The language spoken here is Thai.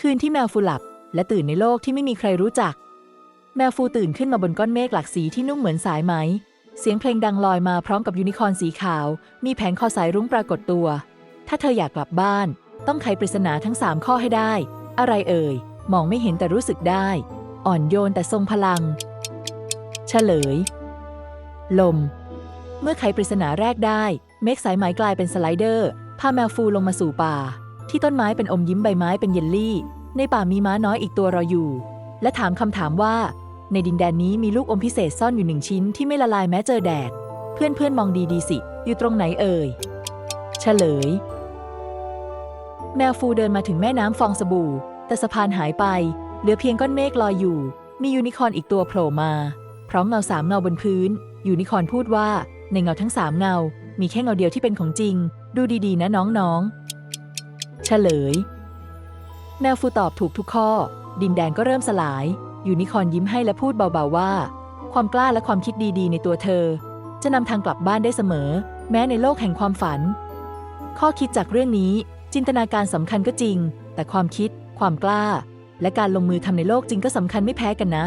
คืนที่แมวฟูหลับ และตื่นในโลกที่ไม่มีใครรู้จัก แมวฟูตื่นขึ้นมาบนก้อนเมฆหลากสีที่นุ่มเหมือนสายไหม เสียงเพลงดังลอยมาพร้อมกับยูนิคอร์นสีขาว มีแผงคอสายรุ้งปรากฏตัว ถ้าเธออยากกลับบ้าน ต้องไขปริศนาทั้งสามข้อให้ได้ อะไรเอ่ย มองไม่เห็นแต่รู้สึกได้ อ่อนโยนแต่ทรงพลัง เฉลย ลม เมื่อไขปริศนาแรกได้ เมฆสายไหมกลายเป็นสไลเดอร์พาแมวฟูลงมาสู่ป่า ที่ต้นไม้เป็นอมยิ้มใบไม้เป็นเยลลี่ ในป่ามีม้าน้อยอีกตัวรออยู่ และถามคำถามว่า ในดินแดนนี้มีลูกอมพิเศษซ่อนอยู่หนึ่งชิ้นที่ไม่ละลายแม้เจอแดด เพื่อนเพื่อนมองดีๆสิ อยู่ตรงไหนเอ่ยเฉลย แมวฟูเดินมาถึงแม่น้ำฟองสบู่ แต่สะพานหายไป เหลือเพียงก้อนเมฆลอยอยู่ มียูนิคอร์นอีกตัวโผล่มา พร้อมเงาสามเงาบนพื้น ยูนิคอร์นพูดว่า ในเงาทั้งสามเงา มีแค่เงาเดียวที่เป็นของจริง ดูดีๆ นะน้องๆ เฉลย แมวฟูตอบถูกทุกข้อ ดินแดนก็เริ่มสลาย ยูนิคอนยิ้มให้และพูดเบาๆว่า ความกล้าและความคิดดีๆ ในตัวเธอ จะนำทางกลับบ้านได้เสมอ แม้ในโลกแห่งความฝัน ข้อคิดจากเรื่องนี้ จินตนาการสำคัญก็จริง แต่ความคิด ความกล้า และการลงมือทำในโลกจริงก็สำคัญไม่แพ้กันนะ